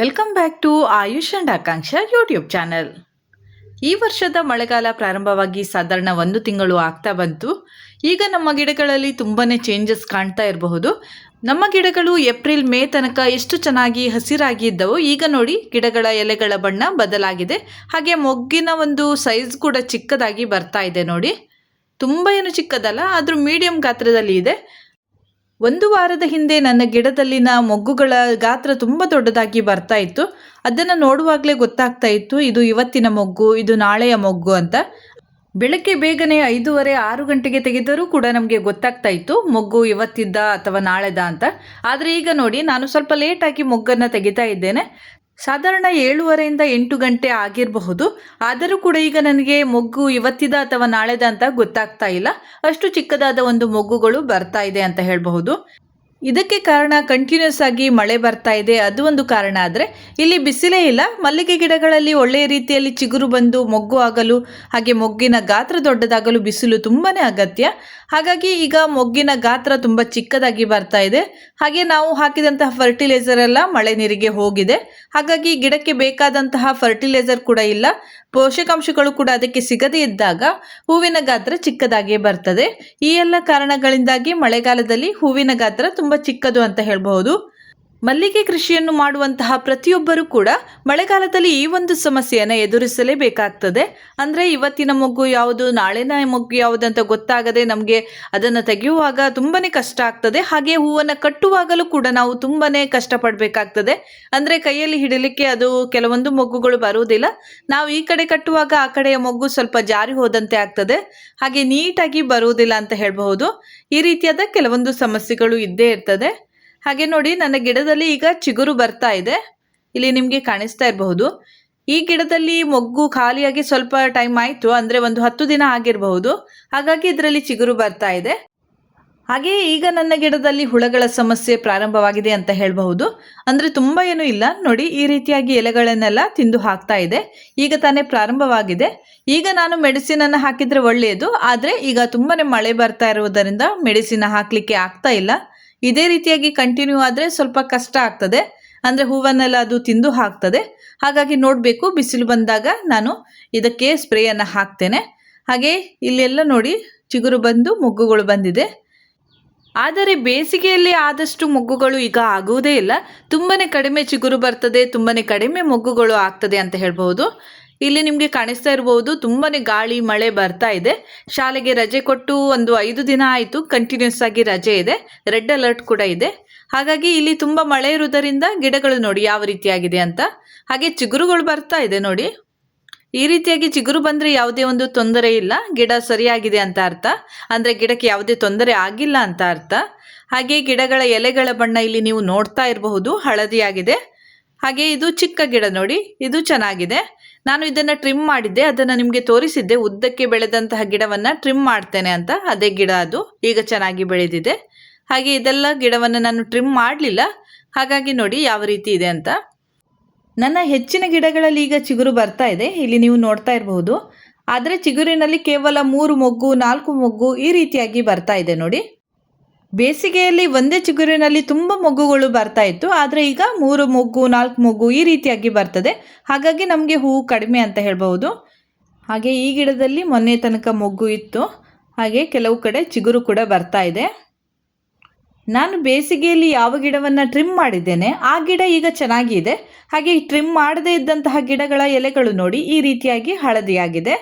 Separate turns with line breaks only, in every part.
Welcome back to Ayush and Akanksha YouTube channel ಈ ವರ್ಷದ ಮಳೆಗಾಲ ಪ್ರಾರಂಭವಾಗಿ ಸಾಧಾರಣ ಒಂದು ತಿಂಗಳು ಆಗ್ತಾ ಬಂತು. ಈಗ ನಮ್ಮ ಗಿಡಗಳಲ್ಲಿ ತುಂಬಾ ಚೇಂಜಸ್ ಕಾಣ್ತಾ ಇರಬಹುದು. ನಮ್ಮ ಗಿಡಗಳು ಏಪ್ರಿಲ್ ಮೇ ತನಕ ಎಷ್ಟು ಚೆನ್ನಾಗಿ ಹಸಿರಾಗಿ ಇದ್ದವು ಈಗ ನೋಡಿ ಗಿಡಗಳ ಎಲೆಗಳ ಬಣ್ಣ ಬದಲಾಗಿದೆ. ಹಾಗೆ ಮೊಗ್ಗಿನ ಒಂದು ಸೈಜ್ ಕೂಡ ಚಿಕ್ಕದಾಗಿ ಬರ್ತಾ ಇದೆ ನೋಡಿ. ತುಂಬ ಏನು ಚಿಕ್ಕದಲ್ಲ, ಆದರೂ ಮೀಡಿಯಂ ಗಾತ್ರದಲ್ಲಿ ಇದೆ. ಒಂದು ವಾರದ ಹಿಂದೆ ನನ್ನ ಗಿಡದಲ್ಲಿನ ಮೊಗ್ಗುಗಳ ಗಾತ್ರ ತುಂಬ ದೊಡ್ಡದಾಗಿ ಬರ್ತಾ ಇತ್ತು. ಅದನ್ನು ನೋಡುವಾಗಲೇ ಗೊತ್ತಾಗ್ತಾ ಇತ್ತು, ಇದು ಇವತ್ತಿನ ಮೊಗ್ಗು, ಇದು ನಾಳೆಯ ಮೊಗ್ಗು ಅಂತ. ಬೆಳಗ್ಗೆ ಬೇಗನೆ ಐದೂವರೆ, ಆರು ಗಂಟೆಗೆ ತೆಗೆದರೂ ಕೂಡ ನಮಗೆ ಗೊತ್ತಾಗ್ತಾ ಇತ್ತು, ಮೊಗ್ಗು ಇವತ್ತಿದ್ದ ಅಥವಾ ನಾಳೆದ ಅಂತ. ಆದರೆ ಈಗ ನೋಡಿ, ನಾನು ಸ್ವಲ್ಪ ಲೇಟಾಗಿ ಮೊಗ್ಗನ್ನು ತೆಗಿತಾ ಇದ್ದೇನೆ. ಸಾಧಾರಣ ಏಳುವರೆಯಿಂದ ಎಂಟು ಗಂಟೆ ಆಗಿರಬಹುದು. ಆದರೂ ಕೂಡ ಈಗ ನನಗೆ ಮೊಗ್ಗು ಇವತ್ತಿದ ಅಥವಾ ನಾಳೆದ ಅಂತ ಗೊತ್ತಾಗ್ತಾ ಇಲ್ಲ. ಅಷ್ಟು ಚಿಕ್ಕದಾದ ಒಂದು ಮೊಗ್ಗುಗಳು ಬರ್ತಾ ಇದೆ ಅಂತ ಹೇಳಬಹುದು. ಇದಕ್ಕೆ ಕಾರಣ ಕಂಟಿನ್ಯೂಸ್ ಆಗಿ ಮಳೆ ಬರ್ತಾ ಇದೆ. ಅದು ಒಂದು ಕಾರಣ ಆದರೆ ಇಲ್ಲಿ ಬಿಸಿಲೇ ಇಲ್ಲ. ಮಲ್ಲಿಗೆ ಗಿಡಗಳಲ್ಲಿ ಒಳ್ಳೆಯ ರೀತಿಯಲ್ಲಿ ಚಿಗುರು ಬಂದು ಮೊಗ್ಗು ಆಗಲು, ಹಾಗೆ ಮೊಗ್ಗಿನ ಗಾತ್ರ ದೊಡ್ಡದಾಗಲು ಬಿಸಿಲು ತುಂಬಾ ಅಗತ್ಯ. ಹಾಗಾಗಿ ಈಗ ಮೊಗ್ಗಿನ ಗಾತ್ರ ತುಂಬ ಚಿಕ್ಕದಾಗಿ ಬರ್ತಾ ಇದೆ. ಹಾಗೆ ನಾವು ಹಾಕಿದಂತಹ ಫರ್ಟಿಲೈಸರ್ ಎಲ್ಲ ಮಳೆ ನೀರಿಗೆ ಹೋಗಿದೆ. ಹಾಗಾಗಿ ಗಿಡಕ್ಕೆ ಬೇಕಾದಂತಹ ಫರ್ಟಿಲೈಸರ್ ಕೂಡ ಇಲ್ಲ. ಪೋಷಕಾಂಶಗಳು ಕೂಡ ಅದಕ್ಕೆ ಸಿಗದೇ ಇದ್ದಾಗ ಹೂವಿನ ಗಾತ್ರ ಚಿಕ್ಕದಾಗಿ ಬರ್ತದೆ. ಈ ಎಲ್ಲ ಕಾರಣಗಳಿಂದಾಗಿ ಮಳೆಗಾಲದಲ್ಲಿ ಹೂವಿನ ಗಾತ್ರ ತುಂಬ ಚಿಕ್ಕದು ಅಂತ ಹೇಳಬಹುದು. ಮಲ್ಲಿಗೆ ಕೃಷಿಯನ್ನು ಮಾಡುವಂತಹ ಪ್ರತಿಯೊಬ್ಬರೂ ಕೂಡ ಮಳೆಗಾಲದಲ್ಲಿ ಈ ಒಂದು ಸಮಸ್ಯೆಯನ್ನು ಎದುರಿಸಲೇಬೇಕಾಗ್ತದೆ. ಅಂದರೆ ಇವತ್ತಿನ ಮೊಗ್ಗು ಯಾವುದು, ನಾಳಿನ ಮೊಗ್ಗು ಯಾವುದು ಅಂತ ಗೊತ್ತಾಗದೆ ನಮಗೆ ಅದನ್ನು ತೆಗೆಯುವಾಗ ತುಂಬಾ ಕಷ್ಟ ಆಗ್ತದೆ. ಹಾಗೆ ಹೂವನ್ನು ಕಟ್ಟುವಾಗಲೂ ಕೂಡ ನಾವು ತುಂಬಾ ಕಷ್ಟಪಡಬೇಕಾಗ್ತದೆ. ಅಂದರೆ ಕೈಯಲ್ಲಿ ಹಿಡಲಿಕ್ಕೆ ಅದು ಕೆಲವೊಂದು ಮೊಗ್ಗುಗಳು ಬರುವುದಿಲ್ಲ. ನಾವು ಈ ಕಡೆ ಕಟ್ಟುವಾಗ ಆ ಕಡೆಯ ಮೊಗ್ಗು ಸ್ವಲ್ಪ ಜಾರಿ ಹೋದಂತೆ ಆಗ್ತದೆ. ಹಾಗೆ ನೀಟಾಗಿ ಬರುವುದಿಲ್ಲ ಅಂತ ಹೇಳಬಹುದು. ಈ ರೀತಿಯಾದ ಕೆಲವೊಂದು ಸಮಸ್ಯೆಗಳು ಇದ್ದೇ ಇರ್ತದೆ. ಹಾಗೆ ನೋಡಿ ನನ್ನ ಗಿಡದಲ್ಲಿ ಈಗ ಚಿಗುರು ಬರ್ತಾ ಇದೆ. ಇಲ್ಲಿ ನಿಮಗೆ ಕಾಣಿಸ್ತಾ ಇರಬಹುದು. ಈ ಗಿಡದಲ್ಲಿ ಮೊಗ್ಗು ಖಾಲಿಯಾಗಿ ಸ್ವಲ್ಪ ಟೈಮ್ ಆಯಿತು, ಅಂದರೆ ಒಂದು ಹತ್ತು ದಿನ ಆಗಿರಬಹುದು. ಹಾಗಾಗಿ ಇದರಲ್ಲಿ ಚಿಗುರು ಬರ್ತಾ ಇದೆ. ಹಾಗೆ ಈಗ ನನ್ನ ಗಿಡದಲ್ಲಿ ಹುಳಗಳ ಸಮಸ್ಯೆ ಪ್ರಾರಂಭವಾಗಿದೆ ಅಂತ ಹೇಳಬಹುದು. ಅಂದರೆ ತುಂಬ ಏನೂ ಇಲ್ಲ. ನೋಡಿ, ಈ ರೀತಿಯಾಗಿ ಎಲೆಗಳನ್ನೆಲ್ಲ ತಿಂದು ಹಾಕ್ತಾ ಇದೆ. ಈಗ ತಾನೇ ಪ್ರಾರಂಭವಾಗಿದೆ. ಈಗ ನಾನು ಮೆಡಿಸಿನನ್ನು ಹಾಕಿದರೆ ಒಳ್ಳೆಯದು ಆದರೆ ಈಗ ತುಂಬಾ ಮಳೆ ಬರ್ತಾ ಇರುವುದರಿಂದ ಮೆಡಿಸಿನ್ ಹಾಕಲಿಕ್ಕೆ ಆಗ್ತಾ ಇಲ್ಲ. ಇದೇ ರೀತಿಯಾಗಿ ಕಂಟಿನ್ಯೂ ಆದರೆ ಸ್ವಲ್ಪ ಕಷ್ಟ ಆಗ್ತದೆ. ಅಂದರೆ ಹೂವನ್ನೆಲ್ಲ ಅದು ತಿಂದು ಹಾಕ್ತದೆ. ಹಾಗಾಗಿ ನೋಡಬೇಕು, ಬಿಸಿಲು ಬಂದಾಗ ನಾನು ಇದಕ್ಕೆ ಸ್ಪ್ರೇಯನ್ನು ಹಾಕ್ತೇನೆ. ಹಾಗೆ ಇಲ್ಲೆಲ್ಲ ನೋಡಿ ಚಿಗುರು ಬಂದು ಮೊಗ್ಗುಗಳು ಬಂದಿದೆ. ಆದರೆ ಬೇಸಿಗೆಯಲ್ಲಿ ಆದಷ್ಟು ಮೊಗ್ಗುಗಳು ಈಗ ಆಗುವುದೇ ಇಲ್ಲ. ತುಂಬಾ ಕಡಿಮೆ ಚಿಗುರು ಬರ್ತದೆ ತುಂಬಾ ಕಡಿಮೆ ಮೊಗ್ಗುಗಳು ಆಗ್ತದೆ ಅಂತ ಹೇಳ್ಬೋದು ಇಲ್ಲಿ ನಿಮಗೆ ಕಾಣಿಸ್ತಾ ಇರಬಹುದು ತುಂಬಾ ಗಾಳಿ, ಮಳೆ ಬರ್ತಾ ಇದೆ. ಶಾಲೆಗೆ ರಜೆ ಕೊಟ್ಟು ಒಂದು ಐದು ದಿನ ಆಯಿತು ಕಂಟಿನ್ಯೂಸ್ ಆಗಿ ರಜೆ ಇದೆ. ರೆಡ್ ಅಲರ್ಟ್ ಕೂಡ ಇದೆ. ಹಾಗಾಗಿ ಇಲ್ಲಿ ತುಂಬ ಮಳೆ ಇರುವುದರಿಂದ ಗಿಡಗಳು ನೋಡಿ ಯಾವ ರೀತಿಯಾಗಿದೆ ಅಂತ. ಹಾಗೆ ಚಿಗುರುಗಳು ಬರ್ತಾ ಇದೆ ನೋಡಿ. ಈ ರೀತಿಯಾಗಿ ಚಿಗುರು ಬಂದರೆ ಯಾವುದೇ ಒಂದು ತೊಂದರೆ ಇಲ್ಲ. ಗಿಡ ಸರಿಯಾಗಿದೆ ಅಂತ ಅರ್ಥ. ಅಂದರೆ ಗಿಡಕ್ಕೆ ಯಾವುದೇ ತೊಂದರೆ ಆಗಿಲ್ಲ ಅಂತ ಅರ್ಥ. ಹಾಗೆ ಗಿಡಗಳ ಎಲೆಗಳ ಬಣ್ಣ ಇಲ್ಲಿ ನೀವು ನೋಡ್ತಾ ಇರಬಹುದು. ಹಳದಿಯಾಗಿದೆ. ಹಾಗೆ ಇದು ಚಿಕ್ಕ ಗಿಡ ನೋಡಿ. ಇದು ಚೆನ್ನಾಗಿದೆ. ನಾನು ಇದನ್ನು ಟ್ರಿಮ್ ಮಾಡಿದ್ದೆ, ಅದನ್ನು ನಿಮಗೆ ತೋರಿಸಿದ್ದೆ. ಉದ್ದಕ್ಕೆ ಬೆಳೆದಂತಹ ಗಿಡವನ್ನು ಟ್ರಿಮ್ ಮಾಡ್ತೇನೆ ಅಂತ. ಅದೇ ಗಿಡ ಅದು. ಈಗ ಚೆನ್ನಾಗಿ ಬೆಳೆದಿದೆ. ಹಾಗೆ ಇದೆಲ್ಲ ಗಿಡವನ್ನು ನಾನು ಟ್ರಿಮ್ ಮಾಡಲಿಲ್ಲ. ಹಾಗಾಗಿ ನೋಡಿ ಯಾವ ರೀತಿ ಇದೆ ಅಂತ. ನನ್ನ ಹೆಚ್ಚಿನ ಗಿಡಗಳಲ್ಲಿ ಈಗ ಚಿಗುರು ಬರ್ತಾ ಇದೆ. ಇಲ್ಲಿ ನೀವು ನೋಡ್ತಾ ಇರಬಹುದು. ಆದರೆ ಚಿಗುರಿನಲ್ಲಿ ಕೇವಲ ಮೂರು ಮೊಗ್ಗು, ನಾಲ್ಕು ಮೊಗ್ಗು ಈ ರೀತಿಯಾಗಿ ಬರ್ತಾ ಇದೆ ನೋಡಿ. ಬೇಸಿಗೆಯಲ್ಲಿ ಒಂದೇ ಚಿಗುರಿನಲ್ಲಿ ತುಂಬ ಮೊಗ್ಗುಗಳು ಬರ್ತಾ ಇತ್ತು, ಆದರೆ ಈಗ ಮೂರು ಮೊಗ್ಗು, ನಾಲ್ಕು ಮೊಗ್ಗು ಈ ರೀತಿಯಾಗಿ ಬರ್ತದೆ. ಹಾಗಾಗಿ ನಮಗೆ ಹೂವು ಕಡಿಮೆ ಅಂತ ಹೇಳ್ಬೋದು ಹಾಗೆ ಈ ಗಿಡದಲ್ಲಿ ಮೊನ್ನೆ ತನಕ ಮೊಗ್ಗು ಇತ್ತು. ಹಾಗೆ ಕೆಲವು ಕಡೆ ಚಿಗುರು ಕೂಡ ಬರ್ತಾ ಇದೆ. ನಾನು ಬೇಸಿಗೆಯಲ್ಲಿ ಯಾವ ಗಿಡವನ್ನು ಟ್ರಿಮ್ ಮಾಡಿದ್ದೇನೆ, ಆ ಗಿಡ ಈಗ ಚೆನ್ನಾಗಿದೆ. ಹಾಗೆ ಟ್ರಿಮ್ ಮಾಡದೇ ಇದ್ದಂತಹ ಗಿಡಗಳ ಎಲೆಗಳು ನೋಡಿ ಈ ರೀತಿಯಾಗಿ ಹಳದಿಯಾಗಿದೆ.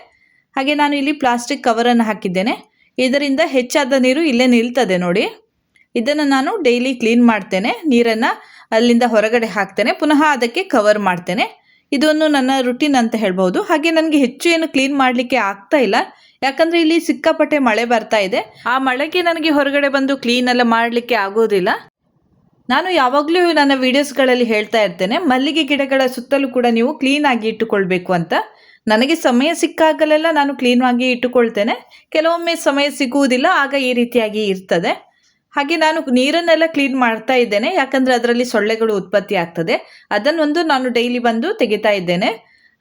ಹಾಗೆ ನಾನು ಇಲ್ಲಿ ಪ್ಲಾಸ್ಟಿಕ್ ಕವರನ್ನು ಹಾಕಿದ್ದೇನೆ. ಇದರಿಂದ ಹೆಚ್ಚಾದ ನೀರು ಇಲ್ಲೇ ನಿಲ್ತದೆ ನೋಡಿ. ಇದನ್ನು ನಾನು ಡೈಲಿ ಕ್ಲೀನ್ ಮಾಡ್ತೇನೆ. ನೀರನ್ನು ಅಲ್ಲಿಂದ ಹೊರಗಡೆ ಹಾಕ್ತೇನೆ. ಪುನಃ ಅದಕ್ಕೆ ಕವರ್ ಮಾಡ್ತೇನೆ. ಇದೊಂದು ನನ್ನ ರುಟೀನ್ ಅಂತ ಹೇಳ್ಬೋದು ಹಾಗೆ ನನಗೆ ಹೆಚ್ಚು ಏನು ಕ್ಲೀನ್ ಮಾಡಲಿಕ್ಕೆ ಆಗ್ತಾ ಇಲ್ಲ. ಯಾಕಂದರೆ ಇಲ್ಲಿ ಸಿಕ್ಕಾಪಟ್ಟೆ ಮಳೆ ಬರ್ತಾ ಇದೆ. ಆ ಮಳೆಗೆ ನನಗೆ ಹೊರಗಡೆ ಬಂದು ಕ್ಲೀನೆಲ್ಲ ಮಾಡಲಿಕ್ಕೆ ಆಗೋದಿಲ್ಲ. ನಾನು ಯಾವಾಗಲೂ ನನ್ನ ವಿಡಿಯೋಸ್ಗಳಲ್ಲಿ ಹೇಳ್ತಾ ಇರ್ತೇನೆ, ಮಲ್ಲಿಗೆ ಗಿಡಗಳ ಸುತ್ತಲೂ ಕೂಡ ನೀವು ಕ್ಲೀನಾಗಿ ಇಟ್ಟುಕೊಳ್ಬೇಕು ಅಂತ. ನನಗೆ ಸಮಯ ಸಿಕ್ಕಾಗಲೆಲ್ಲ ನಾನು ಕ್ಲೀನಾಗಿ ಇಟ್ಟುಕೊಳ್ತೇನೆ. ಕೆಲವೊಮ್ಮೆ ಸಮಯ ಸಿಗುವುದಿಲ್ಲ, ಆಗ ಈ ರೀತಿಯಾಗಿ ಇರ್ತದೆ. ಹಾಗೆ ನಾನು ನೀರನ್ನೆಲ್ಲ ಕ್ಲೀನ್ ಮಾಡ್ತಾ ಇದ್ದೇನೆ, ಯಾಕಂದರೆ ಅದರಲ್ಲಿ ಸೊಳ್ಳೆಗಳು ಉತ್ಪತ್ತಿ ಆಗ್ತದೆ. ಅದನ್ನೊಂದು ನಾನು ಡೈಲಿ ಬಂದು ತೆಗಿತಾ ಇದ್ದೇನೆ.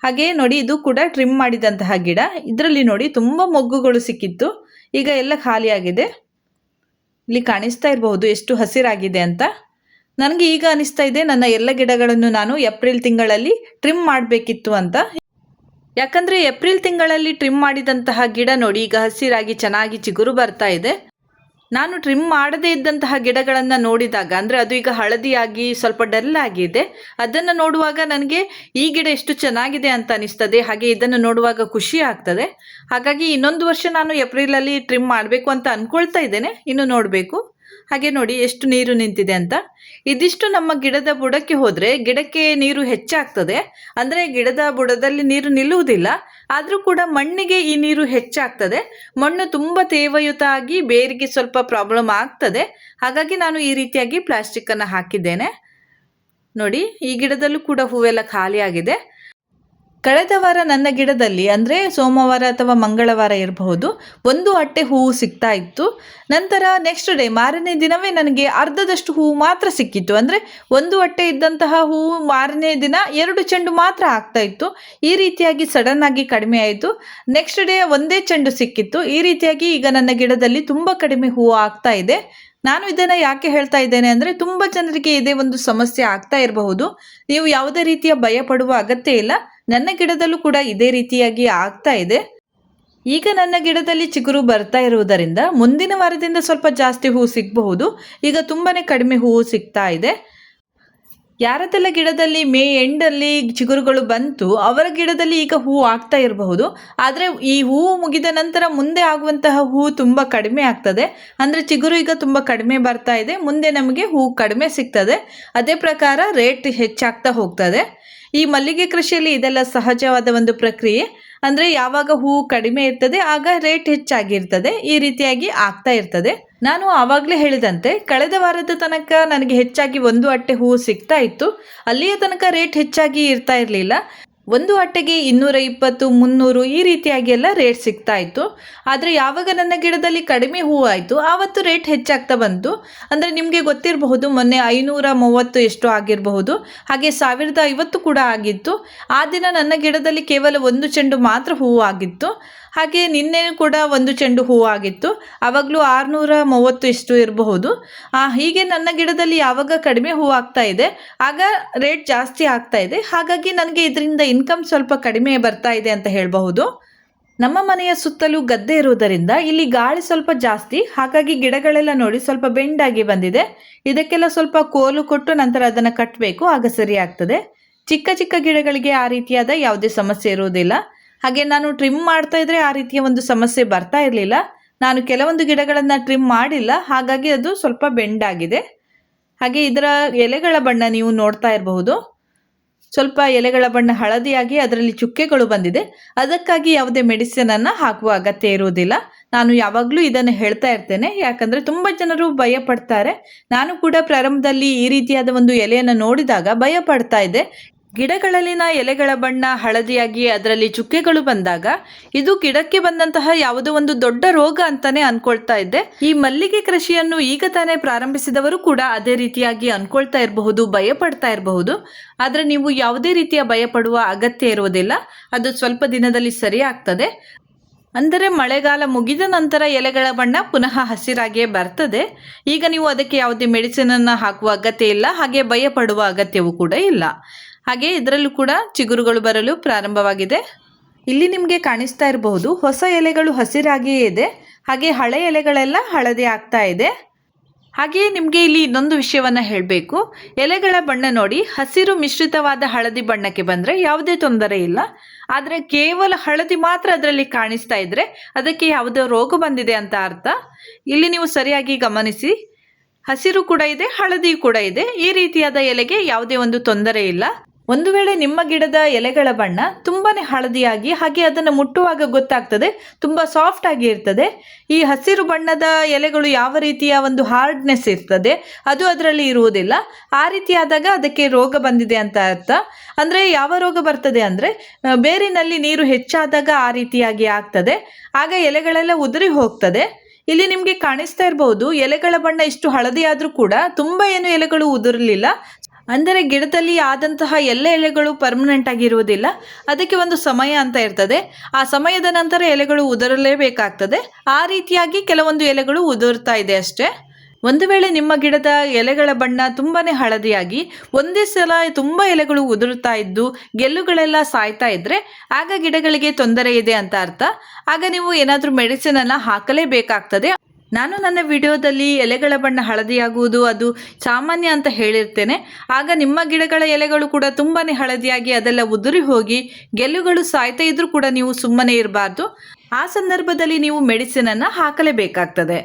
ಹಾಗೆ ನೋಡಿ, ಇದು ಕೂಡ ಟ್ರಿಮ್ ಮಾಡಿದಂತಹ ಗಿಡ. ಇದರಲ್ಲಿ ನೋಡಿ, ತುಂಬ ಮೊಗ್ಗುಗಳು ಸಿಕ್ಕಿತ್ತು. ಈಗ ಎಲ್ಲ ಖಾಲಿಯಾಗಿದೆ. ಇಲ್ಲಿ ಕಾಣಿಸ್ತಾ ಇರಬಹುದು, ಎಷ್ಟು ಹಸಿರಾಗಿದೆ ಅಂತ. ನನಗೆ ಈಗ ಅನಿಸ್ತಾ ಇದೆ, ನನ್ನ ಎಲ್ಲ ಗಿಡಗಳನ್ನು ನಾನು ಏಪ್ರಿಲ್ ತಿಂಗಳಲ್ಲಿ ಟ್ರಿಮ್ ಮಾಡಬೇಕಿತ್ತು ಅಂತ. ಯಾಕಂದರೆ ಏಪ್ರಿಲ್ ತಿಂಗಳಲ್ಲಿ ಟ್ರಿಮ್ ಮಾಡಿದಂತಹ ಗಿಡ ನೋಡಿ ಈಗ ಹಸಿರಾಗಿ ಚೆನ್ನಾಗಿ ಚಿಗುರು ಬರ್ತಾ ಇದೆ. ನಾನು ಟ್ರಿಮ್ ಮಾಡದೇ ಇದ್ದಂತಹ ಗಿಡಗಳನ್ನು ನೋಡಿದಾಗ, ಅಂದರೆ ಅದು ಈಗ ಹಳದಿಯಾಗಿ ಸ್ವಲ್ಪ ಡಲ್ ಆಗಿದೆ. ಅದನ್ನು ನೋಡುವಾಗ ನನಗೆ ಈ ಗಿಡ ಎಷ್ಟು ಚೆನ್ನಾಗಿದೆ ಅಂತ ಅನಿಸ್ತದೆ, ಹಾಗೆ ಇದನ್ನು ನೋಡುವಾಗ ಖುಷಿ ಆಗ್ತದೆ. ಹಾಗಾಗಿ ಇನ್ನೊಂದು ವರ್ಷ ನಾನು ಏಪ್ರಿಲಲ್ಲಿ ಟ್ರಿಮ್ ಮಾಡಬೇಕು ಅಂತ ಅಂದ್ಕೊಳ್ತಾ ಇದ್ದೇನೆ, ಇನ್ನು ನೋಡಬೇಕು. ಹಾಗೆ ನೋಡಿ ಎಷ್ಟು ನೀರು ನಿಂತಿದೆ ಅಂತ. ಇದಿಷ್ಟು ನಮ್ಮ ಗಿಡದ ಬುಡಕ್ಕೆ ಹೋದರೆ ಗಿಡಕ್ಕೆ ನೀರು ಹೆಚ್ಚಾಗ್ತದೆ. ಅಂದರೆ ಗಿಡದ ಬುಡದಲ್ಲಿ ನೀರು ನಿಲ್ಲುವುದಿಲ್ಲ. ಆದರೂ ಕೂಡ ಮಣ್ಣಿಗೆ ಈ ನೀರು ಹೆಚ್ಚಾಗ್ತದೆ. ಮಣ್ಣು ತುಂಬ ತೇವಯುತ ಆಗಿ ಬೇರಿಗೆ ಸ್ವಲ್ಪ ಪ್ರಾಬ್ಲಮ್ ಆಗ್ತದೆ. ಹಾಗಾಗಿ ನಾನು ಈ ರೀತಿಯಾಗಿ ಪ್ಲಾಸ್ಟಿಕ್ಕನ್ನು ಹಾಕಿದ್ದೇನೆ. ನೋಡಿ, ಈ ಗಿಡದಲ್ಲೂ ಕೂಡ ಹೂವೆಲ್ಲ ಖಾಲಿಯಾಗಿದೆ. ಕಳೆದ ವಾರ ನನ್ನ ಗಿಡದಲ್ಲಿ, ಅಂದರೆ ಸೋಮವಾರ ಅಥವಾ ಮಂಗಳವಾರ ಇರಬಹುದು, ಒಂದು ಅಟ್ಟೆ ಹೂವು ಸಿಗ್ತಾ ಇತ್ತು. ನಂತರ ನೆಕ್ಸ್ಟ್ ಡೇ ಮಾರನೇ ದಿನವೇ ನನಗೆ ಅರ್ಧದಷ್ಟು ಹೂವು ಮಾತ್ರ ಸಿಕ್ಕಿತ್ತು. ಅಂದರೆ ಒಂದು ಅಟ್ಟೆ ಇದ್ದಂತಹ ಹೂವು ಮಾರನೇ ದಿನ ಎರಡು ಚೆಂಡು ಮಾತ್ರ ಆಗ್ತಾ ಇತ್ತು. ಈ ರೀತಿಯಾಗಿ ಸಡನ್ ಆಗಿ ಕಡಿಮೆ ಆಯಿತು. ನೆಕ್ಸ್ಟ್ ಡೇ ಒಂದೇ ಚೆಂಡು ಸಿಕ್ಕಿತ್ತು. ಈ ರೀತಿಯಾಗಿ ಈಗ ನನ್ನ ಗಿಡದಲ್ಲಿ ತುಂಬ ಕಡಿಮೆ ಹೂವು ಆಗ್ತಾ ಇದೆ. ನಾನು ಇದನ್ನು ಯಾಕೆ ಹೇಳ್ತಾ ಇದ್ದೇನೆ ಅಂದರೆ ತುಂಬ ಜನರಿಗೆ ಇದೇ ಒಂದು ಸಮಸ್ಯೆ ಆಗ್ತಾ ಇರಬಹುದು. ನೀವು ಯಾವುದೇ ರೀತಿಯ ಭಯ ಪಡುವ ಅಗತ್ಯ ಇಲ್ಲ. ನನ್ನ ಗಿಡದಲ್ಲೂ ಕೂಡ ಇದೇ ರೀತಿಯಾಗಿ ಆಗ್ತಾ ಇದೆ. ಈಗ ನನ್ನ ಗಿಡದಲ್ಲಿ ಚಿಗುರು ಬರ್ತಾ ಇರುವುದರಿಂದ ಮುಂದಿನ ವಾರದಿಂದ ಸ್ವಲ್ಪ ಜಾಸ್ತಿ ಹೂವು ಸಿಗಬಹುದು. ಈಗ ತುಂಬಾ ಕಡಿಮೆ ಹೂವು ಸಿಗ್ತಾ ಇದೆ. ಯಾರದೆಲ್ಲ ಗಿಡದಲ್ಲಿ ಮೇ ಎಂಡಲ್ಲಿ ಚಿಗುರುಗಳು ಬಂತು, ಅವರ ಗಿಡದಲ್ಲಿ ಈಗ ಹೂವು ಆಗ್ತಾ ಇರಬಹುದು. ಆದರೆ ಈ ಹೂವು ಮುಗಿದ ನಂತರ ಮುಂದೆ ಆಗುವಂತಹ ಹೂವು ತುಂಬ ಕಡಿಮೆ ಆಗ್ತದೆ. ಅಂದರೆ ಚಿಗುರು ಈಗ ತುಂಬ ಕಡಿಮೆ ಬರ್ತಾ ಇದೆ. ಮುಂದೆ ನಮಗೆ ಹೂವು ಕಡಿಮೆ ಸಿಗ್ತದೆ. ಅದೇ ಪ್ರಕಾರ ರೇಟ್ ಹೆಚ್ಚಾಗ್ತಾ ಹೋಗ್ತದೆ. ಈ ಮಲ್ಲಿಗೆ ಕೃಷಿಯಲ್ಲಿ ಇದೆಲ್ಲ ಸಹಜವಾದ ಒಂದು ಪ್ರಕ್ರಿಯೆ. ಅಂದರೆ ಯಾವಾಗ ಹೂವು ಕಡಿಮೆ ಇರ್ತದೆ, ಆಗ ರೇಟ್ ಹೆಚ್ಚಾಗಿರ್ತದೆ, ಈ ರೀತಿಯಾಗಿ ಆಗ್ತಾ ಇರ್ತದೆ. ನಾನು ಆವಾಗಲೇ ಹೇಳಿದಂತೆ, ಕಳೆದ ವಾರದ ತನಕ ನನಗೆ ಹೆಚ್ಚಾಗಿ ಒಂದು ಅಟ್ಟೆ ಹೂವು ಸಿಗ್ತಾ ಇತ್ತು. ಅಲ್ಲಿಯ ತನಕ ರೇಟ್ ಹೆಚ್ಚಾಗಿ ಇರ್ತಾ ಇರಲಿಲ್ಲ. ಒಂದು ಅಟ್ಟೆಗೆ ಇನ್ನೂರ ಇಪ್ಪತ್ತು, ಮುನ್ನೂರು ಈ ರೀತಿಯಾಗಿ ಎಲ್ಲ ರೇಟ್ ಸಿಗ್ತಾ ಇತ್ತು. ಆದರೆ ಯಾವಾಗ ನನ್ನ ಗಿಡದಲ್ಲಿ ಕಡಿಮೆ ಹೂವು ಆಯಿತು, ಆವತ್ತು ರೇಟ್ ಹೆಚ್ಚಾಗ್ತಾ ಬಂತು. ಅಂದರೆ ನಿಮಗೆ ಗೊತ್ತಿರಬಹುದು, ಮೊನ್ನೆ ಐನೂರ ಮೂವತ್ತು ಎಷ್ಟು ಆಗಿರಬಹುದು. ಹಾಗೆ ಸಾವಿರದ ಐವತ್ತು ಕೂಡ ಆಗಿತ್ತು. ಆ ದಿನ ನನ್ನ ಗಿಡದಲ್ಲಿ ಕೇವಲ ಒಂದು ಚೆಂಡು ಮಾತ್ರ ಹೂವು ಆಗಿತ್ತು. ಹಾಗೆ ನಿನ್ನೆ ಕೂಡ ಒಂದು ಚೆಂಡು ಹೂ ಆಗಿತ್ತು. ಆವಾಗಲೂ ಆರುನೂರ ಮೂವತ್ತು ಇಷ್ಟು ಇರಬಹುದು. ಹೀಗೆ ನನ್ನ ಗಿಡದಲ್ಲಿ ಯಾವಾಗ ಕಡಿಮೆ ಹೂವು ಆಗ್ತಾ ಇದೆ, ಆಗ ರೇಟ್ ಜಾಸ್ತಿ ಆಗ್ತಾ ಇದೆ. ಹಾಗಾಗಿ ನನಗೆ ಇದರಿಂದ ಇನ್ಕಮ್ ಸ್ವಲ್ಪ ಕಡಿಮೆ ಬರ್ತಾ ಇದೆ ಅಂತ ಹೇಳಬಹುದು. ನಮ್ಮ ಮನೆಯ ಸುತ್ತಲೂ ಗದ್ದೆ ಇರುವುದರಿಂದ ಇಲ್ಲಿ ಗಾಳಿ ಸ್ವಲ್ಪ ಜಾಸ್ತಿ, ಹಾಗಾಗಿ ಗಿಡಗಳೆಲ್ಲ ನೋಡಿ ಸ್ವಲ್ಪ ಬೆಂಡಾಗಿ ಬಂದಿದೆ. ಇದಕ್ಕೆಲ್ಲ ಸ್ವಲ್ಪ ಕೋಲು ಕೊಟ್ಟು ನಂತರ ಅದನ್ನು ಕಟ್ಟಬೇಕು ಆಗ ಸರಿ ಆಗ್ತದೆ ಚಿಕ್ಕ ಚಿಕ್ಕ ಗಿಡಗಳಿಗೆ ಆ ರೀತಿಯಾದ ಯಾವುದೇ ಸಮಸ್ಯೆ ಇರುವುದಿಲ್ಲ. ಹಾಗೆ ನಾನು ಟ್ರಿಮ್ ಮಾಡ್ತಾ ಇದ್ರೆ ಆ ರೀತಿಯ ಒಂದು ಸಮಸ್ಯೆ ಬರ್ತಾ ಇರಲಿಲ್ಲ. ನಾನು ಕೆಲವೊಂದು ಗಿಡಗಳನ್ನು ಟ್ರಿಮ್ ಮಾಡಿಲ್ಲ. ಹಾಗಾಗಿ ಅದು ಸ್ವಲ್ಪ ಬೆಂಡಾಗಿದೆ ಹಾಗೆ ಇದರ ಎಲೆಗಳ ಬಣ್ಣ ನೀವು ನೋಡ್ತಾ ಇರಬಹುದು. ಸ್ವಲ್ಪ ಎಲೆಗಳ ಬಣ್ಣ ಹಳದಿಯಾಗಿ ಅದರಲ್ಲಿ ಚುಕ್ಕೆಗಳು ಬಂದಿದೆ. ಅದಕ್ಕಾಗಿ ಯಾವುದೇ ಮೆಡಿಸಿನ್ ಅನ್ನು ಹಾಕುವ ಅಗತ್ಯ ಇರುವುದಿಲ್ಲ ನಾನು ಯಾವಾಗಲೂ ಇದನ್ನು ಹೇಳ್ತಾ ಇರ್ತೇನೆ. ಯಾಕಂದರೆ ತುಂಬ ಜನರು ಭಯ ನಾನು ಕೂಡ ಪ್ರಾರಂಭದಲ್ಲಿ ಈ ರೀತಿಯಾದ ಒಂದು ಎಲೆಯನ್ನು ನೋಡಿದಾಗ ಭಯ ಪಡ್ತಾ ಇದ್ದೆ. ಗಿಡಗಳಲ್ಲಿನ ಎಲೆಗಳ ಬಣ್ಣ ಹಳದಿಯಾಗಿ ಅದರಲ್ಲಿ ಚುಕ್ಕೆಗಳು ಬಂದಾಗ ಇದು ಗಿಡಕ್ಕೆ ಬಂದಂತಹ ಯಾವುದೋ ಒಂದು ದೊಡ್ಡ ರೋಗ ಅಂತಾನೆ ಅನ್ಕೊಳ್ತಾ ಇದ್ದೆ. ಈ ಮಲ್ಲಿಗೆ ಕೃಷಿಯನ್ನು ಈಗ ತಾನೇ ಪ್ರಾರಂಭಿಸಿದವರು ಕೂಡ ಅದೇ ರೀತಿಯಾಗಿ ಅನ್ಕೊಳ್ತಾ ಇರಬಹುದು ಭಯ ಪಡ್ತಾ ಇರಬಹುದು. ಆದರೆ ನೀವು ಯಾವುದೇ ರೀತಿಯ ಭಯ ಪಡುವ ಅಗತ್ಯ ಇರುವುದಿಲ್ಲ ಅದು ಸ್ವಲ್ಪ ದಿನದಲ್ಲಿ ಸರಿ ಆಗ್ತದೆ. ಅಂದರೆ ಮಳೆಗಾಲ ಮುಗಿದ ನಂತರ ಎಲೆಗಳ ಬಣ್ಣ ಪುನಃ ಹಸಿರಾಗಿಯೇ ಬರ್ತದೆ. ಈಗ ನೀವು ಅದಕ್ಕೆ ಯಾವುದೇ ಮೆಡಿಸಿನನ್ನು ಹಾಕುವ ಅಗತ್ಯ ಇಲ್ಲ. ಹಾಗೆ ಭಯ ಪಡುವ ಅಗತ್ಯವೂ ಕೂಡ ಇಲ್ಲ. ಹಾಗೆ ಇದರಲ್ಲೂ ಕೂಡ ಚಿಗುರುಗಳು ಬರಲು ಪ್ರಾರಂಭವಾಗಿದೆ. ಇಲ್ಲಿ ನಿಮಗೆ ಕಾಣಿಸ್ತಾ ಇರಬಹುದು, ಹೊಸ ಎಲೆಗಳು ಹಸಿರಾಗಿಯೇ ಇದೆ, ಹಾಗೆ ಹಳೆ ಎಲೆಗಳೆಲ್ಲ ಹಳದಿ ಆಗ್ತಾ ಇದೆ. ಹಾಗೆಯೇ ನಿಮಗೆ ಇಲ್ಲಿ ಇನ್ನೊಂದು ವಿಷಯವನ್ನು ಹೇಳಬೇಕು. ಎಲೆಗಳ ಬಣ್ಣ ನೋಡಿ, ಹಸಿರು ಮಿಶ್ರಿತವಾದ ಹಳದಿ ಬಣ್ಣಕ್ಕೆ ಬಂದರೆ ಯಾವುದೇ ತೊಂದರೆ ಇಲ್ಲ. ಆದರೆ ಕೇವಲ ಹಳದಿ ಮಾತ್ರ ಅದರಲ್ಲಿ ಕಾಣಿಸ್ತಾ ಇದ್ದರೆ ಅದಕ್ಕೆ ಯಾವುದೋ ರೋಗ ಬಂದಿದೆ ಅಂತ ಅರ್ಥ. ಇಲ್ಲಿ ನೀವು ಸರಿಯಾಗಿ ಗಮನಿಸಿ, ಹಸಿರು ಕೂಡ ಇದೆ, ಹಳದಿ ಕೂಡ ಇದೆ. ಈ ರೀತಿಯಾದ ಎಲೆಗೆ ಯಾವುದೇ ಒಂದು ತೊಂದರೆ ಇಲ್ಲ. ಒಂದು ವೇಳೆ ನಿಮ್ಮ ಗಿಡದ ಎಲೆಗಳ ಬಣ್ಣ ತುಂಬಾ ಹಳದಿಯಾಗಿ, ಹಾಗೆ ಅದನ್ನು ಮುಟ್ಟುವಾಗ ಗೊತ್ತಾಗ್ತದೆ, ತುಂಬ ಸಾಫ್ಟ್ ಆಗಿ ಇರ್ತದೆ. ಈ ಹಸಿರು ಬಣ್ಣದ ಎಲೆಗಳು ಯಾವ ರೀತಿಯ ಒಂದು ಹಾರ್ಡ್ನೆಸ್ ಇರ್ತದೆ, ಅದು ಅದರಲ್ಲಿ ಇರುವುದಿಲ್ಲ. ಆ ರೀತಿಯಾದಾಗ ಅದಕ್ಕೆ ರೋಗ ಬಂದಿದೆ ಅಂತ ಅರ್ಥ. ಅಂದರೆ ಯಾವ ರೋಗ ಬರ್ತದೆ ಅಂದರೆ ಬೇರಿನಲ್ಲಿ ನೀರು ಹೆಚ್ಚಾದಾಗ ಆ ರೀತಿಯಾಗಿ ಆಗ್ತದೆ. ಆಗ ಎಲೆಗಳೆಲ್ಲ ಉದುರಿ ಹೋಗ್ತದೆ. ಇಲ್ಲಿ ನಿಮಗೆ ಕಾಣಿಸ್ತಾ ಇರಬಹುದು ಎಲೆಗಳ ಬಣ್ಣ ಇಷ್ಟು ಹಳದಿ ಆದರೂ ಕೂಡ ತುಂಬ ಏನು ಎಲೆಗಳು ಉದುರಲಿಲ್ಲ ಅಂದರೆ ಗಿಡದಲ್ಲಿ ಆದಂತಹ ಎಲ್ಲ ಎಲೆಗಳು ಪರ್ಮನೆಂಟ್ ಆಗಿರುವುದಿಲ್ಲ. ಅದಕ್ಕೆ ಒಂದು ಸಮಯ ಅಂತ ಇರ್ತದೆ. ಆ ಸಮಯದ ನಂತರ ಎಲೆಗಳು ಉದುರಲೇಬೇಕಾಗ್ತದೆ. ಆ ರೀತಿಯಾಗಿ ಕೆಲವೊಂದು ಎಲೆಗಳು ಉದುರ್ತಾ ಇದೆ ಅಷ್ಟೇ. ಒಂದು ವೇಳೆ ನಿಮ್ಮ ಗಿಡದ ಎಲೆಗಳ ಬಣ್ಣ ತುಂಬಾ ಹಳದಿಯಾಗಿ, ಒಂದೇ ಸಲ ತುಂಬ ಎಲೆಗಳು ಉದುರುತ್ತಾ ಇದ್ದು, ಗೆಲ್ಲುಗಳೆಲ್ಲ ಸಾಯ್ತಾ ಇದ್ರೆ, ಆಗ ಗಿಡಗಳಿಗೆ ತೊಂದರೆ ಇದೆ ಅಂತ ಅರ್ಥ. ಆಗ ನೀವು ಏನಾದರೂ ಮೆಡಿಸಿನ್ ಅನ್ನ ಹಾಕಲೇಬೇಕಾಗ್ತದೆ. ನಾನು ನನ್ನ ವಿಡಿಯೋದಲ್ಲಿ ಎಲೆಗಳ ಬಣ್ಣ ಹಳದಿಯಾಗುವುದು ಅದು ಸಾಮಾನ್ಯ ಅಂತ ಹೇಳಿರ್ತೇನೆ. ಆಗ ನಿಮ್ಮ ಗಿಡಗಳ ಎಲೆಗಳು ಕೂಡ ತುಂಬಾ ಹಳದಿಯಾಗಿ ಅದೆಲ್ಲ ಉದುರಿ ಹೋಗಿ ಗೆಲ್ಲುಗಳು ಸಾಯ್ತಾ ಇದ್ರೂ ಕೂಡ ನೀವು ಸುಮ್ಮನೆ ಇರಬಾರ್ದು. ಆ ಸಂದರ್ಭದಲ್ಲಿ ನೀವು ಮೆಡಿಸಿನ್ ಅನ್ನ ಹಾಕಲೇಬೇಕಾಗ್ತದೆ.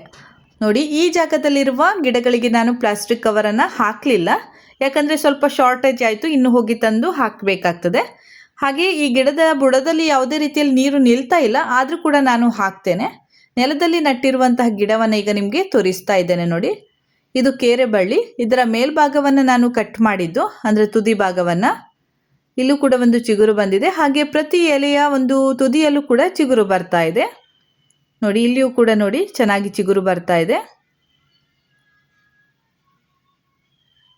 ನೋಡಿ, ಈ ಜಾಗದಲ್ಲಿರುವ ಗಿಡಗಳಿಗೆ ನಾನು ಪ್ಲಾಸ್ಟಿಕ್ ಕವರನ್ನು ಹಾಕಲಿಲ್ಲ. ಯಾಕಂದರೆ ಸ್ವಲ್ಪ ಶಾರ್ಟೇಜ್ ಆಯಿತು, ಇನ್ನು ಹೋಗಿ ತಂದು ಹಾಕಬೇಕಾಗ್ತದೆ. ಹಾಗೆ ಈ ಗಿಡದ ಬುಡದಲ್ಲಿ ಯಾವುದೇ ರೀತಿಯಲ್ಲಿ ನೀರು ನಿಲ್ತಾ ಇಲ್ಲ, ಆದರೂ ಕೂಡ ನಾನು ಹಾಕ್ತೇನೆ. ನೆಲದಲ್ಲಿ ನಟ್ಟಿರುವಂತಹ ಗಿಡವನ್ನು ಈಗ ನಿಮಗೆ ತೋರಿಸ್ತಾ ಇದ್ದೇನೆ ನೋಡಿ. ಇದು ಕೇರೆ ಬಳ್ಳಿ ಇದರ ಮೇಲ್ಭಾಗವನ್ನು ನಾನು ಕಟ್ ಮಾಡಿದ್ದು, ಅಂದರೆ ತುದಿ ಭಾಗವನ್ನು. ಇಲ್ಲೂ ಕೂಡ ಒಂದು ಚಿಗುರು ಬಂದಿದೆ. ಹಾಗೆ ಪ್ರತಿ ಎಲೆಯ ಒಂದು ತುದಿಯಲ್ಲೂ ಕೂಡ ಚಿಗುರು ಬರ್ತಾ ಇದೆ. ನೋಡಿ, ಇಲ್ಲಿಯೂ ಕೂಡ ನೋಡಿ, ಚೆನ್ನಾಗಿ ಚಿಗುರು ಬರ್ತಾ ಇದೆ.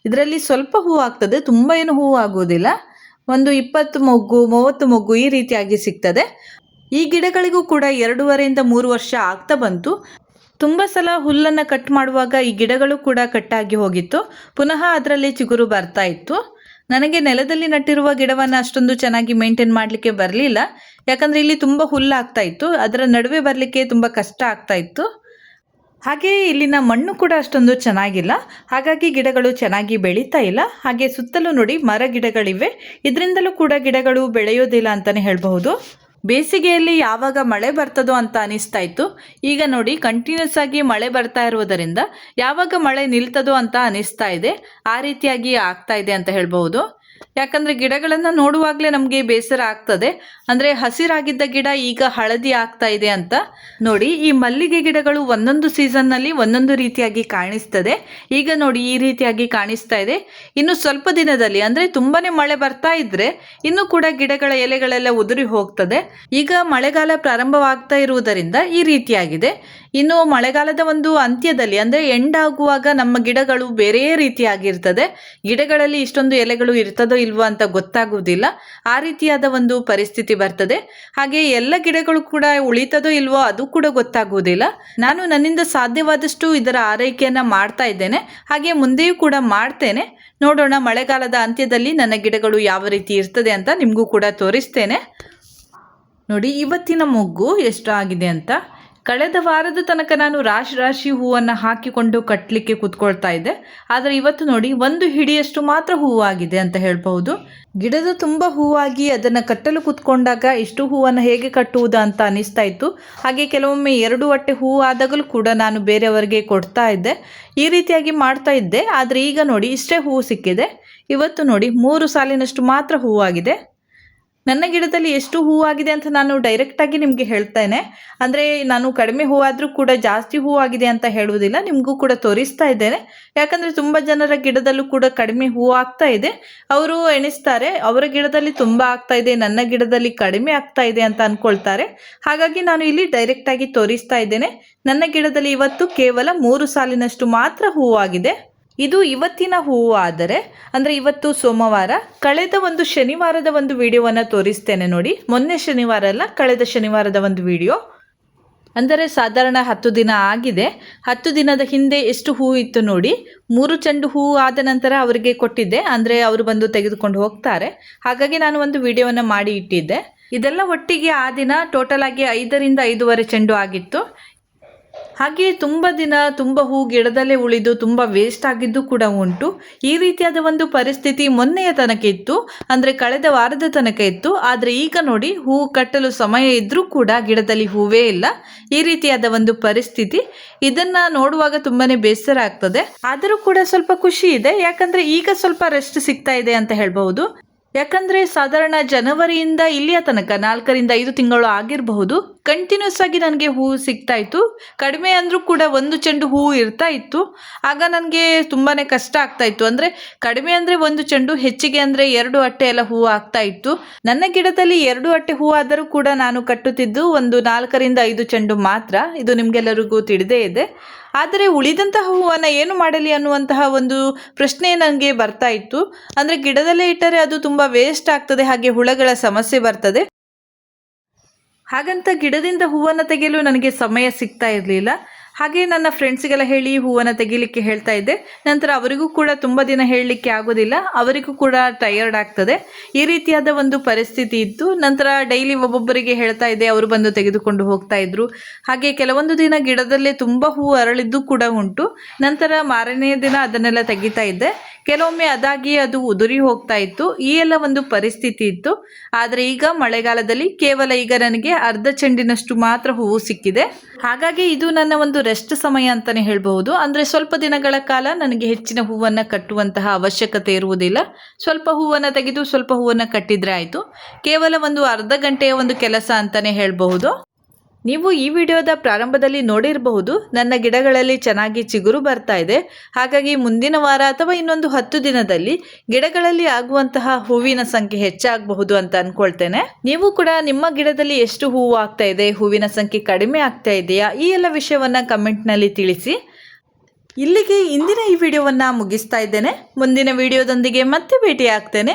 ಇದರಲ್ಲಿ ಸ್ವಲ್ಪ ಹೂವು ಆಗ್ತದೆ. ತುಂಬ ಏನು ಹೂವು ಆಗುವುದಿಲ್ಲ. ಒಂದು ಇಪ್ಪತ್ತು ಮೊಗ್ಗು, ಮೂವತ್ತು ಮೊಗ್ಗು ಈ ರೀತಿಯಾಗಿ ಸಿಗ್ತದೆ. ಈ ಗಿಡಗಳಿಗೂ ಕೂಡ ಎರಡೂವರೆಯಿಂದ ಮೂರು ವರ್ಷ ಆಗ್ತಾ ಬಂತು. ತುಂಬ ಸಲ ಹುಲ್ಲನ್ನು ಕಟ್ ಮಾಡುವಾಗ ಈ ಗಿಡಗಳು ಕೂಡ ಕಟ್ಟಾಗಿ ಹೋಗಿತ್ತು. ಪುನಃ ಅದರಲ್ಲಿ ಚಿಗುರು ಬರ್ತಾ ಇತ್ತು. ನನಗೆ ನೆಲದಲ್ಲಿ ನಟ್ಟಿರುವ ಗಿಡವನ್ನು ಅಷ್ಟೊಂದು ಚೆನ್ನಾಗಿ ಮೇಂಟೈನ್ ಮಾಡಲಿಕ್ಕೆ ಬರಲಿಲ್ಲ. ಯಾಕಂದರೆ ಇಲ್ಲಿ ತುಂಬ ಹುಲ್ಲಾಗ್ತಾ ಇತ್ತು. ಅದರ ನಡುವೆ ಬರಲಿಕ್ಕೆ ತುಂಬ ಕಷ್ಟ ಆಗ್ತಾ ಇತ್ತು. ಹಾಗೆಯೇ ಇಲ್ಲಿನ ಮಣ್ಣು ಕೂಡ ಅಷ್ಟೊಂದು ಚೆನ್ನಾಗಿಲ್ಲ. ಹಾಗಾಗಿ ಗಿಡಗಳು ಚೆನ್ನಾಗಿ ಬೆಳೀತಾ ಇಲ್ಲ. ಹಾಗೆ ಸುತ್ತಲೂ ನೋಡಿ ಮರ ಗಿಡಗಳಿವೆ. ಇದರಿಂದಲೂ ಕೂಡ ಗಿಡಗಳು ಬೆಳೆಯೋದಿಲ್ಲ ಅಂತಲೇ ಹೇಳಬಹುದು. ಬೇಸಿಗೆಯಲ್ಲಿ ಯಾವಾಗ ಮಳೆ ಬರ್ತದೋ ಅಂತ ಅನಿಸ್ತಾ ಇತ್ತು. ಈಗ ನೋಡಿ ಕಂಟಿನ್ಯೂಸ್ ಆಗಿ ಮಳೆ ಬರ್ತಾ ಇರುವುದರಿಂದ ಯಾವಾಗ ಮಳೆ ನಿಲ್ತದೋ ಅಂತ ಅನಿಸ್ತಾ ಇದೆ. ಆ ರೀತಿಯಾಗಿ ಆಗ್ತಾ ಇದೆ ಅಂತ ಹೇಳ್ಬಹುದು. ಯಾಕಂದ್ರೆ ಗಿಡಗಳನ್ನು ನೋಡುವಾಗಲೇ ನಮಗೆ ಬೇಸರ ಆಗ್ತದೆ. ಅಂದ್ರೆ ಹಸಿರಾಗಿದ್ದ ಗಿಡ ಈಗ ಹಳದಿ ಆಗ್ತಾ ಇದೆ ಅಂತ ನೋಡಿ, ಈ ಮಲ್ಲಿಗೆ ಗಿಡಗಳು ಒಂದೊಂದು ಸೀಸನ್ನಲ್ಲಿ ಒಂದೊಂದು ರೀತಿಯಾಗಿ ಕಾಣಿಸ್ತದೆ. ಈಗ ನೋಡಿ, ಈ ರೀತಿಯಾಗಿ ಕಾಣಿಸ್ತಾ ಇದೆ. ಇನ್ನು ಸ್ವಲ್ಪ ದಿನದಲ್ಲಿ, ಅಂದ್ರೆ ತುಂಬಾನೇ ಮಳೆ ಬರ್ತಾ ಇದ್ರೆ ಇನ್ನು ಕೂಡ ಗಿಡಗಳ ಎಲೆಗಳೆಲ್ಲ ಉದುರಿ ಹೋಗ್ತದೆ. ಈಗ ಮಳೆಗಾಲ ಪ್ರಾರಂಭವಾಗ್ತಾ ಇರುವುದರಿಂದ ಈ ರೀತಿಯಾಗಿದೆ. ಇನ್ನು ಮಳೆಗಾಲದ ಒಂದು ಅಂತ್ಯದಲ್ಲಿ, ಅಂದ್ರೆ ಎಂಡ್ ಆಗುವಾಗ ನಮ್ಮ ಗಿಡಗಳು ಬೇರೆ ರೀತಿಯಾಗಿರ್ತದೆ. ಗಿಡಗಳಲ್ಲಿ ಇಷ್ಟೊಂದು ಎಲೆಗಳು ಇರ್ತದೋ. ಇಲ್ವೋ ಅಂತ ಗೊತ್ತಾಗುವುದಿಲ್ಲ. ಆ ರೀತಿಯಾದ ಒಂದು ಪರಿಸ್ಥಿತಿ ಬರ್ತದೆ. ಹಾಗೆ ಎಲ್ಲ ಗಿಡಗಳು ಕೂಡ ಉಳಿತದೋ ಇಲ್ವೋ ಅದು ಕೂಡ ಗೊತ್ತಾಗುವುದಿಲ್ಲ. ನಾನು ನನ್ನಿಂದ ಸಾಧ್ಯವಾದಷ್ಟು ಇದರ ಆರೈಕೆಯನ್ನ ಮಾಡ್ತಾ ಇದ್ದೇನೆ. ಹಾಗೆ ಮುಂದೆಯೂ ಕೂಡ ಮಾಡ್ತೇನೆ. ನೋಡೋಣ ಮಳೆಗಾಲದ ಅಂತ್ಯದಲ್ಲಿ ನನ್ನ ಗಿಡಗಳು ಯಾವ ರೀತಿ ಇರ್ತದೆ ಅಂತ ನಿಮಗೂ ಕೂಡ ತೋರಿಸ್ತೇನೆ. ನೋಡಿ, ಇವತ್ತಿನ ಮೊಗ್ಗು ಎಷ್ಟು ಆಗಿದೆ ಅಂತ. ಕಳೆದ ವಾರದ ತನಕ ನಾನು ರಾಶಿ ರಾಶಿ ಹೂವನ್ನು ಹಾಕಿಕೊಂಡು ಕಟ್ಟಲಿಕ್ಕೆ ಕೂತ್ಕೊಳ್ತಾ ಇದ್ದೆ. ಆದರೆ ಇವತ್ತು ನೋಡಿ ಒಂದು ಹಿಡಿಯಷ್ಟು ಮಾತ್ರ ಹೂವಾಗಿದೆ ಅಂತ ಹೇಳ್ಬಹುದು. ಗಿಡದ ತುಂಬ ಹೂವಾಗಿ ಅದನ್ನು ಕಟ್ಟಲು ಕೂತ್ಕೊಂಡಾಗ ಇಷ್ಟು ಹೂವನ್ನು ಹೇಗೆ ಕಟ್ಟುವುದು ಅಂತ ಅನಿಸ್ತಾ ಇತ್ತು. ಹಾಗೆ ಕೆಲವೊಮ್ಮೆ ಎರಡು ಹೊಟ್ಟೆ ಹೂವು ಆದಾಗಲೂ ಕೂಡ ನಾನು ಬೇರೆಯವರಿಗೆ ಕೊಡ್ತಾ ಇದ್ದೆ. ಈ ರೀತಿಯಾಗಿ ಮಾಡ್ತಾ ಇದ್ದೆ. ಆದರೆ ಈಗ ನೋಡಿ ಇಷ್ಟೇ ಹೂವು ಸಿಕ್ಕಿದೆ. ಇವತ್ತು ನೋಡಿ ಮೂರು ಸಾಲಿನಷ್ಟು ಮಾತ್ರ ಹೂವಾಗಿದೆ. ನನ್ನ ಗಿಡದಲ್ಲಿ ಎಷ್ಟು ಹೂವಾಗಿದೆ ಅಂತ ನಾನು ಡೈರೆಕ್ಟ್ ಆಗಿ ನಿಮಗೆ ಹೇಳ್ತೇನೆ. ಅಂದ್ರೆ ನಾನು ಕಡಿಮೆ ಹೂವಾದ್ರೂ ಕೂಡ ಜಾಸ್ತಿ ಹೂವಾಗಿದೆ ಅಂತ ಹೇಳುವುದಿಲ್ಲ, ನಿಮಗೂ ಕೂಡ ತೋರಿಸ್ತಾ ಇದ್ದೇನೆ. ಯಾಕಂದ್ರೆ ತುಂಬಾ ಜನರ ಗಿಡದಲ್ಲೂ ಕೂಡ ಕಡಿಮೆ ಹೂವು ಆಗ್ತಾ ಇದೆ. ಅವರು ಎಣಿಸ್ತಾರೆ, ಅವರ ಗಿಡದಲ್ಲಿ ತುಂಬಾ ಆಗ್ತಾ ಇದೆ, ನನ್ನ ಗಿಡದಲ್ಲಿ ಕಡಿಮೆ ಆಗ್ತಾ ಇದೆ ಅಂತ ಅಂದ್ಕೊಳ್ತಾರೆ ಹಾಗಾಗಿ ನಾನು ಇಲ್ಲಿ ಡೈರೆಕ್ಟಾಗಿ ತೋರಿಸ್ತಾ ಇದ್ದೇನೆ. ನನ್ನ ಗಿಡದಲ್ಲಿ ಇವತ್ತು ಕೇವಲ ಮೂರು ಸಾಲಿನಷ್ಟು ಮಾತ್ರ ಹೂವಾಗಿದೆ. ಇದು ಇವತ್ತಿನ ಹೂವು ಆದರೆ, ಅಂದರೆ ಇವತ್ತು ಸೋಮವಾರ, ಕಳೆದ ಒಂದು ಶನಿವಾರದ ಒಂದು ವಿಡಿಯೋವನ್ನು ತೋರಿಸ್ತೇನೆ ನೋಡಿ. ಮೊನ್ನೆ ಶನಿವಾರ ಅಲ್ಲ, ಕಳೆದ ಶನಿವಾರದ ಒಂದು ವಿಡಿಯೋ. ಅಂದರೆ ಸಾಧಾರಣ ಹತ್ತು ದಿನ ಆಗಿದೆ. ಹತ್ತು ದಿನದ ಹಿಂದೆ ಎಷ್ಟು ಹೂವು ಇತ್ತು ನೋಡಿ, ಮೂರು ಚೆಂಡು ಹೂವು ಆದ ನಂತರ ಅವರಿಗೆ ಕೊಟ್ಟಿದ್ದೆ. ಅಂದರೆ ಅವರು ಬಂದು ತೆಗೆದುಕೊಂಡು ಹೋಗ್ತಾರೆ. ಹಾಗಾಗಿ ನಾನು ಒಂದು ವಿಡಿಯೋವನ್ನು ಮಾಡಿ ಇಟ್ಟಿದ್ದೆ. ಇದೆಲ್ಲ ಒಟ್ಟಿಗೆ ಆ ದಿನ ಟೋಟಲ್ ಆಗಿ ಐದರಿಂದ ಐದೂವರೆ ಚೆಂಡು ಆಗಿತ್ತು. ಹಾಗೆ ತುಂಬ ದಿನ ತುಂಬ ಹೂ ಗಿಡದಲ್ಲೇ ಉಳಿದು ತುಂಬ ವೇಸ್ಟ್ ಆಗಿದ್ದು ಕೂಡ ಉಂಟು. ಈ ರೀತಿಯಾದ ಒಂದು ಪರಿಸ್ಥಿತಿ ಮೊನ್ನೆಯ ತನಕ ಇತ್ತು, ಅಂದರೆ ಕಳೆದ ವಾರದ ತನಕ ಇತ್ತು. ಆದರೆ ಈಗ ನೋಡಿ, ಹೂ ಕಟ್ಟಲು ಸಮಯ ಇದ್ದರೂ ಕೂಡ ಗಿಡದಲ್ಲಿ ಹೂವೇ ಇಲ್ಲ. ಈ ರೀತಿಯಾದ ಒಂದು ಪರಿಸ್ಥಿತಿ ಇದನ್ನ ನೋಡುವಾಗ ತುಂಬಾನೇ ಬೇಸರ ಆಗ್ತದೆ. ಆದರೂ ಕೂಡ ಸ್ವಲ್ಪ ಖುಷಿ ಇದೆ. ಯಾಕಂದ್ರೆ ಈಗ ಸ್ವಲ್ಪ ರೆಸ್ಟ್ ಸಿಗ್ತಾ ಇದೆ ಅಂತ ಹೇಳ್ಬಹುದು. ಯಾಕಂದ್ರೆ ಸಾಧಾರಣ ಜನವರಿಯಿಂದ ಇಲ್ಲಿಯ ತನಕ ನಾಲ್ಕರಿಂದ ಐದು ತಿಂಗಳು ಆಗಿರಬಹುದು. ಕಂಟಿನ್ಯೂಸ್ ಆಗಿ ನನಗೆ ಹೂವು ಸಿಗ್ತಾ ಇತ್ತು. ಕಡಿಮೆ ಅಂದರೂ ಕೂಡ ಒಂದು ಚೆಂಡು ಹೂವು ಇರ್ತಾ ಇತ್ತು. ಆಗ ನನಗೆ ತುಂಬಾ ಕಷ್ಟ ಆಗ್ತಾ ಇತ್ತು. ಅಂದರೆ ಕಡಿಮೆ ಅಂದರೆ ಒಂದು ಚೆಂಡು, ಹೆಚ್ಚಿಗೆ ಅಂದರೆ ಎರಡು ಅಟ್ಟೆ ಎಲ್ಲ ಹೂವು ಆಗ್ತಾ ಇತ್ತು. ನನ್ನ ಗಿಡದಲ್ಲಿ ಎರಡು ಅಟ್ಟೆ ಹೂವು ಆದರೂ ಕೂಡ ನಾನು ಕಟ್ಟುತ್ತಿದ್ದು ಒಂದು ನಾಲ್ಕರಿಂದ ಐದು ಚೆಂಡು ಮಾತ್ರ. ಇದು ನಿಮಗೆಲ್ಲರಿಗೂ ತಿಳಿದೇ ಇದೆ. ಆದರೆ ಉಳಿದಂತಹ ಹೂವನ್ನು ಏನು ಮಾಡಲಿ ಅನ್ನುವಂತಹ ಒಂದು ಪ್ರಶ್ನೆ ನನಗೆ ಬರ್ತಾ ಇತ್ತು. ಅಂದರೆ ಗಿಡದಲ್ಲೇ ಇಟ್ಟರೆ ಅದು ತುಂಬ ವೇಸ್ಟ್ ಆಗ್ತದೆ, ಹಾಗೆ ಹುಳಗಳ ಸಮಸ್ಯೆ ಬರ್ತದೆ. ಹಾಗಂತ ಗಿಡದಿಂದ ಹೂವನ್ನು ತೆಗೆಯಲು ನನಗೆ ಸಮಯ ಸಿಗ್ತಾ ಇರಲಿಲ್ಲ. ಹಾಗೆ ನನ್ನ ಫ್ರೆಂಡ್ಸಿಗೆಲ್ಲ ಹೇಳಿ ಹೂವನ್ನು ತೆಗಿಲಿಕ್ಕೆ ಹೇಳ್ತಾ ಇದ್ದೆ. ನಂತರ ಅವರಿಗೂ ಕೂಡ ತುಂಬ ದಿನ ಹೇಳಲಿಕ್ಕೆ ಆಗೋದಿಲ್ಲ. ಅವರಿಗೂ ಕೂಡ ಟಯರ್ಡ್ ಆಗ್ತದೆ. ಈ ರೀತಿಯಾದ ಒಂದು ಪರಿಸ್ಥಿತಿ ಇತ್ತು. ನಂತರ ಡೈಲಿ ಒಬ್ಬೊಬ್ಬರಿಗೆ ಹೇಳ್ತಾ ಇದ್ದೆ. ಅವರು ಬಂದು ತೆಗೆದುಕೊಂಡು ಹೋಗ್ತಾ ಇದ್ರು. ಹಾಗೆ ಕೆಲವೊಂದು ದಿನ ಗಿಡದಲ್ಲೇ ತುಂಬ ಹೂವು ಅರಳಿದ್ದು ಕೂಡ ಉಂಟು. ನಂತರ ಮಾರನೆಯ ದಿನ ಅದನ್ನೆಲ್ಲ ತೆಗಿತಾ ಇದ್ದೆ. ಕೆಲವೊಮ್ಮೆ ಅದಾಗಿ ಅದು ಉದುರಿ ಹೋಗ್ತಾ ಇತ್ತು. ಈ ಎಲ್ಲ ಒಂದು ಪರಿಸ್ಥಿತಿ ಇತ್ತು. ಆದರೆ ಈಗ ಮಳೆಗಾಲದಲ್ಲಿ ಕೇವಲ ಈಗ ನನಗೆ ಅರ್ಧ ಚೆಂಡಿನಷ್ಟು ಮಾತ್ರ ಹೂವು ಸಿಕ್ಕಿದೆ. ಹಾಗಾಗಿ ಇದು ನನ್ನ ಒಂದು ರೆಸ್ಟ್ ಸಮಯ ಅಂತಾನೆ ಹೇಳಬಹುದು. ಅಂದ್ರೆ ಸ್ವಲ್ಪ ದಿನಗಳ ಕಾಲ ನನಗೆ ಹೆಚ್ಚಿನ ಹೂವನ್ನು ಕಟ್ಟುವಂತಹ ಅವಶ್ಯಕತೆ ಇರುವುದಿಲ್ಲ. ಸ್ವಲ್ಪ ಹೂವನ್ನು ತೆಗೆದು ಸ್ವಲ್ಪ ಹೂವನ್ನು ಕಟ್ಟಿದರೆ ಆಯಿತು. ಕೇವಲ ಒಂದು ಅರ್ಧ ಗಂಟೆಯ ಒಂದು ಕೆಲಸ ಅಂತಾನೆ ಹೇಳ್ಬಹುದು. ನೀವು ಈ ವಿಡಿಯೋದ ಪ್ರಾರಂಭದಲ್ಲಿ ನೋಡಿರಬಹುದು, ನನ್ನ ಗಿಡಗಳಲ್ಲಿ ಚೆನ್ನಾಗಿ ಚಿಗುರು ಬರ್ತಾ ಇದೆ. ಹಾಗಾಗಿ ಮುಂದಿನ ವಾರ ಅಥವಾ ಇನ್ನೊಂದು ಹತ್ತು ದಿನದಲ್ಲಿ ಗಿಡಗಳಲ್ಲಿ ಆಗುವಂತಹ ಹೂವಿನ ಸಂಖ್ಯೆ ಹೆಚ್ಚಾಗಬಹುದು ಅಂತ ಅನ್ಕೊಳ್ತೇನೆ. ನೀವು ಕೂಡ ನಿಮ್ಮ ಗಿಡದಲ್ಲಿ ಎಷ್ಟು ಹೂವು ಆಗ್ತಾ ಇದೆ, ಹೂವಿನ ಸಂಖ್ಯೆ ಕಡಿಮೆ ಆಗ್ತಾ ಇದೆಯಾ, ಈ ಎಲ್ಲ ವಿಷಯವನ್ನ ಕಮೆಂಟ್ನಲ್ಲಿ ತಿಳಿಸಿ. ಇಲ್ಲಿಗೆ ಇಂದಿನ ಈ ವಿಡಿಯೋವನ್ನು ಮುಗಿಸ್ತಾ ಇದ್ದೇನೆ. ಮುಂದಿನ ವಿಡಿಯೋದೊಂದಿಗೆ ಮತ್ತೆ ಭೇಟಿ ಆಗ್ತೇನೆ